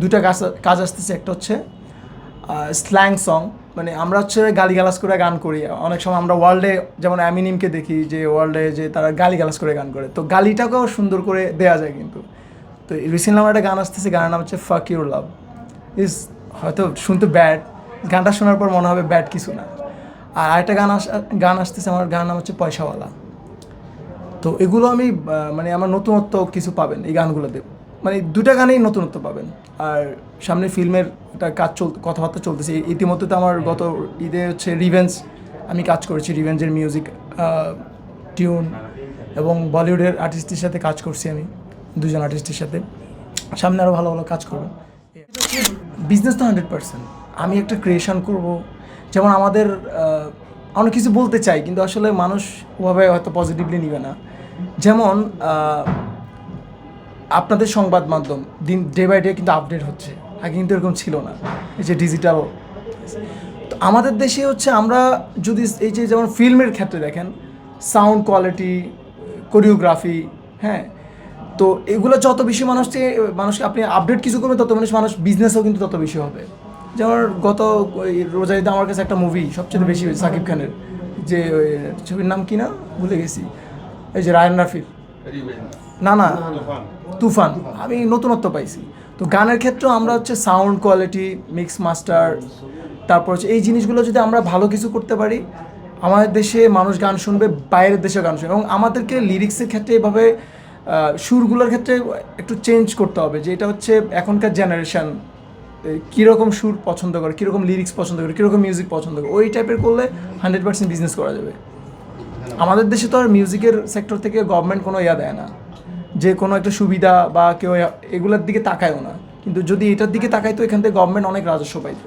দুইটা কাজ কাজ আসতেছে, একটা হচ্ছে স্ল্যাং সং মানে আমরা হচ্ছে গালিগালাজ করে গান করি। অনেক সময় আমরা ওয়ার্ল্ডে যেমন অ্যামিনিমকে দেখি যে ওয়ার্ল্ডে যে তারা গালিগালাজ করে গান করে। তো গালিটাকেও সুন্দর করে দেয়া যায় কিন্তু। তো রিসেন্টলি আমার একটা গান আসতেছে, গানের নাম হচ্ছে ফাক ইউর লাভ ইজ হয়তো শুনতে ব্যাড গানটা শোনার পর মনে হবে ব্যাড কিছু না। আর আরেকটা গান আস, গান আসতেছে, আমার গানের নাম হচ্ছে পয়সাওয়ালা তো এগুলো আমি মানে আমার নতুনত্ব কিছু পাবেন এই গানগুলোতে। মানে দুটা গানেই নতুনত্ব পাবেন। আর সামনে ফিল্মের একটা কাজ চল, কথাবার্তা চলতেছে। ইতিমধ্যে তো আমার গত ঈদে হচ্ছে রিভেঞ্জ আমি কাজ করেছি রিভেঞ্জের মিউজিক টিউন এবং বলিউডের আর্টিস্টের সাথে কাজ করছি আমি দুজন আর্টিস্টের সাথে। সামনে আরও ভালো ভালো কাজ করব বিজনেস তো হান্ড্রেড পার্সেন্ট আমি একটা ক্রিয়েশন করব। যেমন আমাদের অনেক কিছু বলতে চাই, কিন্তু আসলে মানুষ ওভাবে হয়তো পজিটিভলি নিবে না। যেমন আপনাদের সংবাদ মাধ্যম দিন ডে বাই ডে কিন্তু আপডেট হচ্ছে। আগে কিন্তু এরকম ছিল না। এই যে ডিজিটাল তো আমাদের দেশে হচ্ছে আমরা যদি এই যে যেমন ফিল্মের ক্ষেত্রে দেখেন সাউন্ড কোয়ালিটি কোরিওগ্রাফি হ্যাঁ তো এগুলো যত বেশি মানুষকে মানুষকে আপনি আপডেট কিছু করবেন, তত মানুষ মানুষ বিজনেসও কিন্তু তত বেশি হবে। যেমন গত রোজাইদে আমার কাছে একটা মুভি সবচেয়ে বেশি সাকিব খানের, যে ছবির নাম কি না? ভুলে গেছি। এই যে রায়ন রাফির না না, তুফান। আমি নতুনত্ব পাইছি। তো গানের ক্ষেত্রেও আমরা হচ্ছে সাউন্ড কোয়ালিটি মিক্স মাস্টার তারপর হচ্ছে এই জিনিসগুলো যদি আমরা ভালো কিছু করতে পারি, আমাদের দেশে মানুষ গান শুনবে, বাইরের দেশে গান শুনবে। এবং আমাদেরকে লিরিক্সের ক্ষেত্রে এভাবে সুরগুলোর ক্ষেত্রে একটু চেঞ্জ করতে হবে। যে এটা হচ্ছে এখনকার জেনারেশান কীরকম সুর পছন্দ করে, কীরকম লিরিক্স পছন্দ করে, কীরকম মিউজিক পছন্দ করে, ওই টাইপের করলে হান্ড্রেড পার্সেন্ট বিজনেস করা যাবে। আমাদের দেশে তো আর মিউজিকের সেক্টর থেকে গভর্নমেন্ট কোনো ইয়া দেয় না। যে কোনো একটা সুবিধা বা কেউ এগুলোর দিকে তাকায়ও না। কিন্তু যদি এটার দিকে তাকায় তো এখান থেকে গভর্নমেন্ট অনেক রাজস্ব পাইতো।